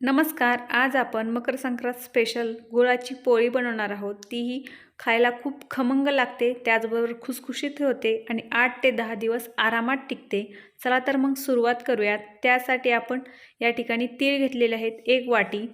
नमस्कार आज आपण मकर संक्रांत स्पेशल गुळाची पोळी बनवणार आहोत. तीही खायला खूप खमंग लागते त्याचबरोबर खुसखुशीत होते आणि आठ ते दहा दिवस आरामात टिकते. चला तर मग सुरुवात करूयात. त्यासाठी आपण या ठिकाणी तीळ घेतलेले आहेत एक वाटी.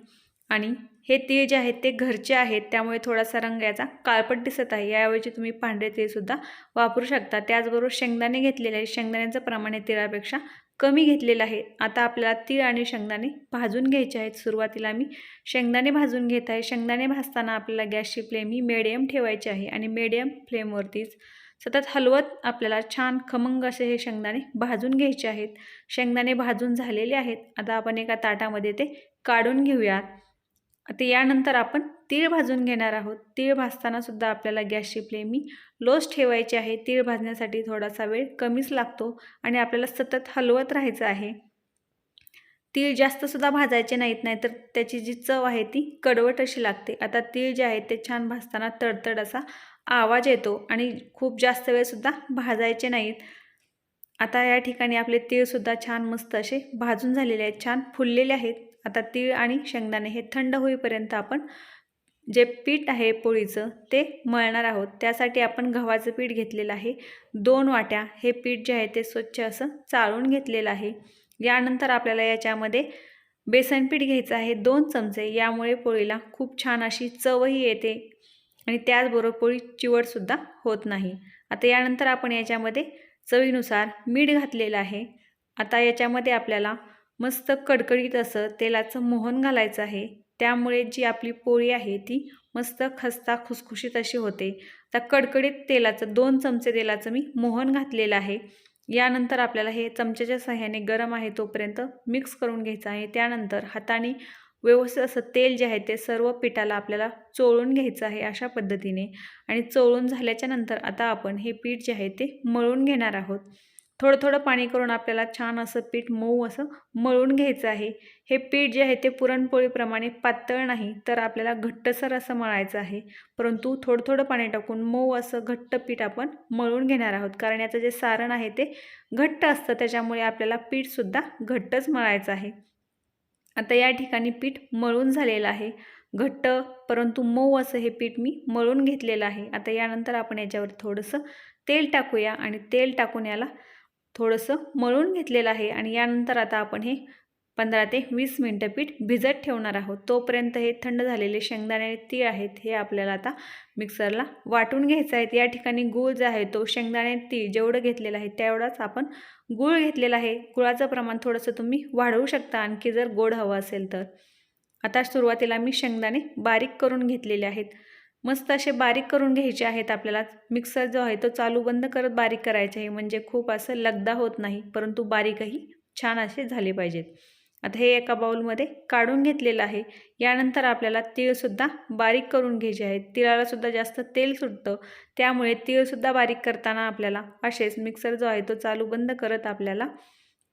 आणि हे तीळ जे आहेत ते घरचे आहेत त्यामुळे थोडासा रंग याचा काळपट दिसत आहे. याऐवजी तुम्ही पांढरे तीळसुद्धा वापरू शकता. त्याचबरोबर शेंगदाणे घेतलेले आहेत. शेंगदाण्याचं प्रमाण हे तिळापेक्षा कमी घेतलेलं आहे. आता आपल्याला तीळ आणि शेंगदाणे भाजून घ्यायचे आहेत. सुरुवातीला मी शेंगदाणे भाजून घेत आहे. शेंगदाणे भाजताना आपल्याला गॅसची फ्लेम ही मिडियम ठेवायची आहे आणि मिडियम फ्लेमवरतीच सतत हलवत आपल्याला छान खमंग असे हे शेंगदाणे भाजून घ्यायचे आहेत. शेंगदाणे भाजून झालेले आहेत. आता आपण एका ताटामध्ये ते काढून घेऊयात. आता यानंतर आपण तीळ भाजून घेणार आहोत. तीळ भाजतानासुद्धा आपल्याला गॅसची फ्लेम ही लोच ठेवायची आहे. तीळ भाजण्यासाठी थोडासा वेळ कमीच लागतो आणि आपल्याला सतत हलवत राहायचं आहे. तीळ जास्तसुद्धा भाजायचे नाहीत नाही तर त्याची जी चव आहे ती कडवट अशी लागते. आता तीळ जे आहे ते छान भाजताना तडतड असा आवाज येतो आणि खूप जास्त वेळसुद्धा भाजायचे नाहीत. आता या ठिकाणी आपले तीळसुद्धा छान मस्त असे भाजून झालेले आहेत छान फुललेले आहेत. आता तीळ आणि शेंगदाणे हे थंड होईपर्यंत आपण जे पीठ आहे पोळीचं ते मळणार आहोत. त्यासाठी आपण गव्हाचं पीठ घेतलेलं आहे. दोन वाट्या हे पीठ जे आहे ते स्वच्छ असं चाळून घेतलेलं आहे. यानंतर आपल्याला याच्यामध्ये बेसन पीठ घ्यायचं आहे दोन चमचे. यामुळे पोळीला खूप छान अशी चवही येते आणि त्याचबरोबर पोळी चिवटसुद्धा होत नाही. आता यानंतर आपण याच्यामध्ये चवीनुसार मीठ घातलेलं आहे. आता याच्यामध्ये आपल्याला मस्त कडकडीत असं तेलाचं मोहन घालायचं आहे. त्यामुळे जी आपली पोळी आहे ती मस्त खस्ता खुसखुशीत अशी होते. आता कडकडीत तेलाचं दोन चमचे तेलाचं मी मोहन घातलेलं आहे. यानंतर आपल्याला हे चमच्याच्या सहाय्याने गरम आहे तोपर्यंत मिक्स करून घ्यायचं आहे. त्यानंतर हाताने व्यवस्थित असं तेल जे आहे ते सर्व पिठाला आपल्याला चोळून घ्यायचं आहे अशा पद्धतीने. आणि चोळून झाल्याच्यानंतर आता आपण हे पीठ जे आहे ते मळून घेणार आहोत. थोडं थोडं पाणी करून आपल्याला छान असं पीठ मऊ असं मळून घ्यायचं आहे. हे पीठ जे आहे ते पुरणपोळीप्रमाणे पातळ नाही तर आपल्याला घट्टसर असं मळायचं आहे. परंतु थोडं थोडं पाणी टाकून मऊ असं घट्ट पीठ आपण मळून घेणार आहोत. कारण याचं जे सारण आहे ते घट्ट असतं त्याच्यामुळे आपल्याला पीठसुद्धा घट्टच मळायचं आहे. आता या ठिकाणी पीठ मळून झालेलं आहे. घट्ट परंतु मऊ असं हे पीठ मी मळून घेतलेलं आहे. आता यानंतर आपण याच्यावर थोडंसं तेल टाकूया आणि तेल टाकून याला थोडंसं मळून घेतलेलं आहे आणि यानंतर आता आपण हे पंधरा ते वीस मिनटं पीठ भिजत ठेवणार आहोत. तोपर्यंत हे थंड झालेले शेंगदाणे तीळ आहेत हे आपल्याला आता मिक्सरला वाटून घ्यायचं आहे. या ठिकाणी गूळ जो आहे तो शेंगदाणे तीळ जेवढं घेतलेलं आहे तेवढाच आपण गूळ घेतलेला आहे. गुळाचं प्रमाण थोडंसं तुम्ही वाढवू शकता. आणखी जर गोड हवं असेल तर. आता सुरुवातीला मी शेंगदाणे बारीक करून घेतलेले आहेत. मस्त असे बारीक करून घ्यायचे आहेत आपल्याला. मिक्सर जो आहे तो चालू बंद करत बारीक करायचे आहे. म्हणजे खूप असं लगदा होत नाही परंतु बारीकही छान असे झाले पाहिजेत. आता हे एका बाऊलमध्ये काढून घेतलेलं आहे. यानंतर आपल्याला तीळसुद्धा बारीक करून घ्यायचे आहेत. तिळालासुद्धा जास्त तेल सुटतं. त्यामुळे तीळसुद्धा बारीक करताना आपल्याला असेच मिक्सर जो आहे तो चालू बंद करत आपल्याला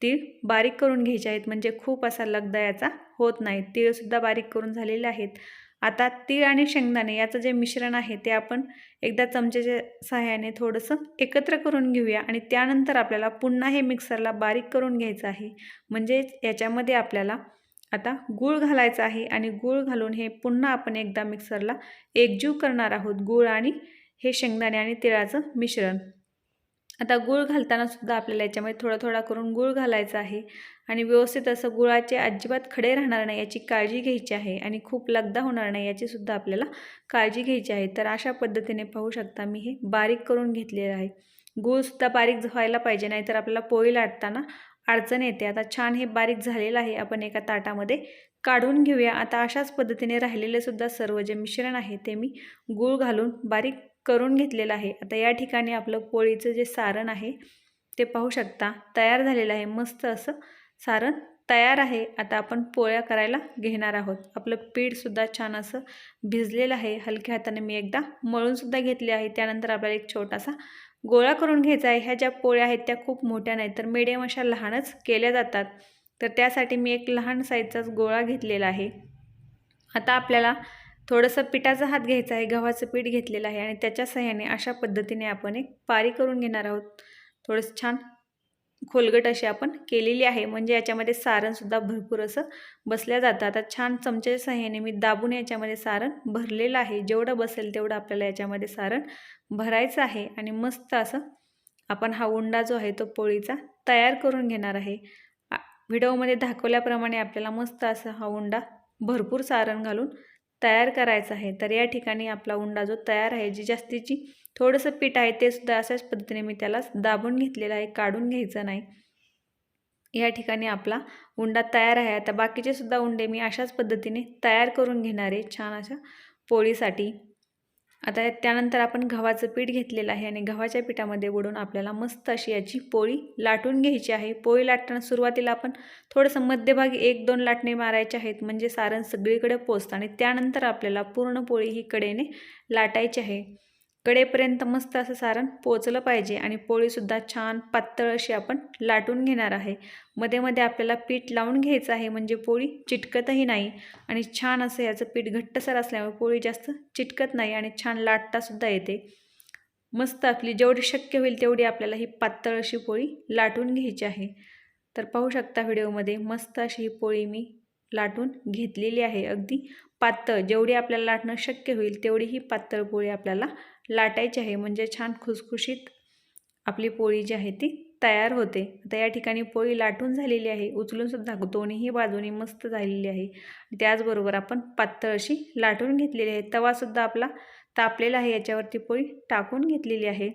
तीळ बारीक करून घ्यायचे आहेत. म्हणजे खूप असा लगदा याचा होत नाही. तीळसुद्धा बारीक करून झालेले आहेत. आता तीळ आणि शेंगदाणे याचं जे मिश्रण आहे ते आपण एकदा चमच्याच्या सहाय्याने थोडंसं एकत्र करून घेऊया आणि त्यानंतर आपल्याला पुन्हा हे मिक्सरला बारीक करून घ्यायचं आहे. म्हणजेच याच्यामध्ये आपल्याला आता गूळ घालायचा आहे आणि गूळ घालून हे पुन्हा आपण एकदा मिक्सरला एकजीव करणार आहोत गूळ आणि हे शेंगदाणे आणि तिळाचं मिश्रण. आता गूळ घालताना सुद्धा आपल्याला याच्यामध्ये थोडा थोडा करून गूळ घालायचा आहे. आणि व्यवस्थित असं गुळाचे अजिबात खडे राहणार नाही याची काळजी घ्यायची आहे आणि खूप लगदा होणार नाही याचीसुद्धा आपल्याला काळजी घ्यायची आहे. तर अशा पद्धतीने पाहू शकता मी हे बारीक करून घेतलेलं आहे. गूळसुद्धा बारीक व्हायला पाहिजे नाही तर आपल्याला पोळी लाटताना अडचण येते. आता छान हे बारीक झालेलं आहे आपण एका ताटामध्ये काढून घेऊया. आता अशाच पद्धतीने राहिलेले सुद्धा सर्व जे मिश्रण आहे ते मी गूळ घालून बारीक करून घेतलेलं आहे. आता या ठिकाणी आपलं पोळीचं जे सारण आहे ते पाहू शकता. तयार झालेलं आहे. मस्त असं सारण तयार आहे. आता आपण पोळ्या करायला घेणार आहोत. आपलं पीठसुद्धा छान असं भिजलेलं आहे. हलक्या हाताने मी एकदा मळूनसुद्धा घेतले आहे. त्यानंतर आपल्याला एक छोटासा गोळा करून घ्यायचा आहे. ह्या ज्या पोळ्या आहेत त्या खूप मोठ्या नाहीत तर मिडियम अशा लहानच केल्या जातात. तर त्यासाठी मी एक लहान साईजचाच गोळा घेतलेला आहे. आता आपल्याला थोडंसं पिठाचा हात घ्यायचा आहे गव्हाचं पीठ घेतलेलं आहे आणि त्याच्या सहाय्याने अशा पद्धतीने आपण एक पारी करून घेणार आहोत. थोडंसं छान खोलगट अशी आपण केलेली आहे. म्हणजे याच्यामध्ये सारणसुद्धा भरपूर असं बसल्या जातं. आता छान चमच्याच्या सहाय्याने मी दाबून याच्यामध्ये सारण भरलेलं आहे. जेवढं बसेल तेवढं आपल्याला याच्यामध्ये सारण भरायचं आहे आणि मस्त असं आपण हा उंडा जो आहे तो पोळीचा तयार करून घेणार आहे. व्हिडिओमध्ये दाखवल्याप्रमाणे आपल्याला मस्त असा हा उंडा भरपूर सारण घालून तयार करायचा आहे. तर या ठिकाणी आपला उंडा जो तयार आहे जी जास्तीची थोडंसं पीठ आहे ते सुद्धा अशाच पद्धतीने मी त्याला दाबून घेतलेलं आहे काढून घ्यायचं नाही. या ठिकाणी आपला उंडा तयार आहे. आता बाकीचे सुद्धा उंडे मी अशाच पद्धतीने तयार करून घेणार आहे. छान अशा पोळीसाठी आता त्यानंतर आपण गव्हाचं पीठ घेतलेलं आहे आणि गव्हाच्या पिठामध्ये बुडून आपल्याला मस्त अशी याची पोळी लाटून घ्यायची आहे. पोळी लाटताना सुरुवातीला आपण थोडंसं मध्यभागी एक दोन लाटणे मारायचे आहेत म्हणजे सारण सगळीकडे पोचतं आणि त्यानंतर आपल्याला पूर्ण पोळी ही कडेने लाटायची आहे. कडेपर्यंत मस्त असं सारण पोचलं पाहिजे आणि पोळीसुद्धा छान पातळ अशी आपण लाटून घेणार आहे. मध्ये मध्ये आपल्याला पीठ लावून घ्यायचं आहे म्हणजे पोळी चिटकतही नाही आणि छान असं याचं पीठ घट्टसर असल्यामुळे पोळी जास्त चिटकत नाही आणि छान लाटतासुद्धा येते. मस्त आपली जेवढी शक्य होईल तेवढी आपल्याला ही पातळ अशी पोळी लाटून घ्यायची आहे. तर पाहू शकता व्हिडिओमध्ये मस्त अशी ही पोळी मी लाटून घेतलेली आहे अगदी पातळ जेवढी आपल्याला लाटणं शक्य होईल तेवढी ही पातळ पोळी आपल्याला लाटायची आहे. म्हणजे छान खुसखुशीत आपली पोळी जी आहे ती तयार होते. आता या ठिकाणी पोळी लाटून झालेली आहे. उचलूनसुद्धा दोन्हीही बाजूनी मस्त झालेली आहे. त्याचबरोबर आपण पातळ अशी लाटून घेतलेली आहे. तवासुद्धा आपला तापलेला आहे. याच्यावरती पोळी टाकून घेतलेली आहे.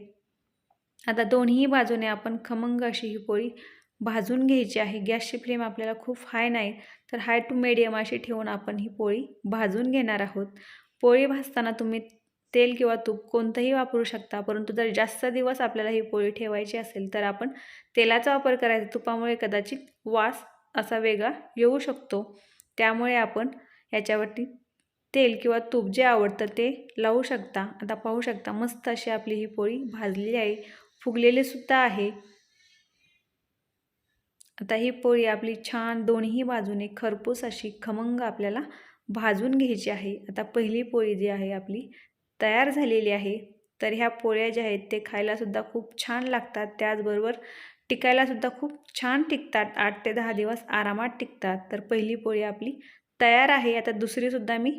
आता दोन्ही बाजूने आपण खमंग अशी ही पोळी भाजून घ्यायची आहे. गॅसची फ्लेम आपल्याला खूप हाय नाही तर हाय टू मिडियम अशी ठेवून आपण ही पोळी भाजून घेणार आहोत. पोळी भाजताना तुम्ही तेल किंवा तूप कोणतंही वापरू शकता परंतु जर जास्त दिवस आपल्याला ही पोळी ठेवायची असेल तर आपण तेलाचा वापर करायचा. तुपामुळे कदाचित वास असा वेगळा येऊ शकतो. त्यामुळे आपण याच्यावरती तेल किंवा तूप जे आवडतं ते लावू शकता. आता पाहू शकता मस्त अशी आपली ही पोळी भाजलेली आहे. फुगलेलीसुद्धा आहे. आता ही पोळी आपली छान दोन्ही बाजूने खरपूस अशी खमंग आपल्याला भाजून घ्यायची आहे. आता पहिली पोळी जी आहे आपली तयार झालेली आहे. तर ह्या पोळ्या ज्या आहेत ते खायलासुद्धा खूप छान लागतात. त्याचबरोबर टिकायलासुद्धा खूप छान टिकतात. आठ ते दहा दिवस आरामात टिकतात. तर पहिली पोळी आपली तयार आहे. आता दुसरीसुद्धा मी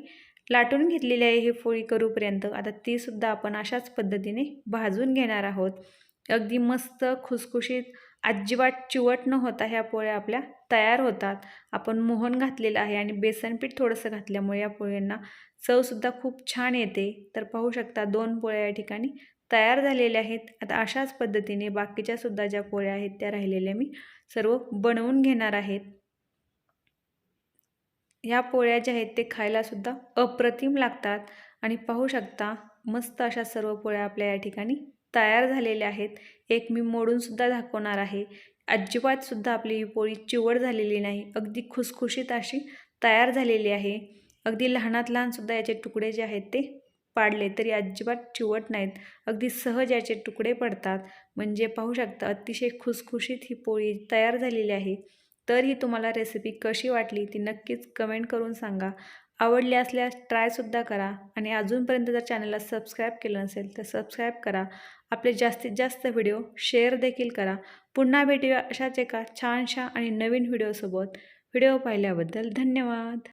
लाटून घेतलेली आहे. ही पोळी करूपर्यंत आता तीसुद्धा आपण अशाच पद्धतीने भाजून घेणार आहोत. अगदी मस्त खुसखुशीत अजिबात चिवट न होता ह्या पोळ्या आपल्या तयार होतात. आपण मोहन घातलेलं आहे आणि बेसनपीठ थोडंसं घातल्यामुळे या पोळ्यांना चवसुद्धा खूप छान येते. तर पाहू शकता दोन पोळ्या या ठिकाणी तयार झालेल्या आहेत. आता अशाच पद्धतीने बाकीच्यासुद्धा ज्या पोळ्या आहेत त्या राहिलेल्या मी सर्व बनवून घेणार आहेत. ह्या पोळ्या ज्या आहेत ते खायलासुद्धा अप्रतिम लागतात. आणि पाहू शकता मस्त अशा सर्व पोळ्या आपल्या या ठिकाणी तयार झालेले आहेत. एक मी मोडूनसुद्धा दाखवणार आहे. अजिबातसुद्धा आपली ही पोळी चिवड झालेली नाही. अगदी खुसखुशीत अशी तयार झालेली आहे. अगदी लहानात लहानसुद्धा याचे तुकडे जे आहेत ते पाडले तरी अजिबात चिवट नाहीत. अगदी सहज याचे तुकडे पडतात. म्हणजे पाहू शकता अतिशय खुसखुशीत ही पोळी तयार झालेली आहे. तर ही तुम्हाला रेसिपी कशी वाटली ती नक्कीच कमेंट करून सांगा. आवडली असल्यास ट्रायसुद्धा करा आणि अजूनपर्यंत जर चॅनलला सबस्क्राईब केलं नसेल तर सबस्क्राईब करा. आपले जास्तीत जास्त व्हिडिओ शेअर देखील करा. पुन्हा भेटूया अशाच एका छानशा आणि नवीन व्हिडिओसोबत व्हिडिओ पाहिल्याबद्दल धन्यवाद.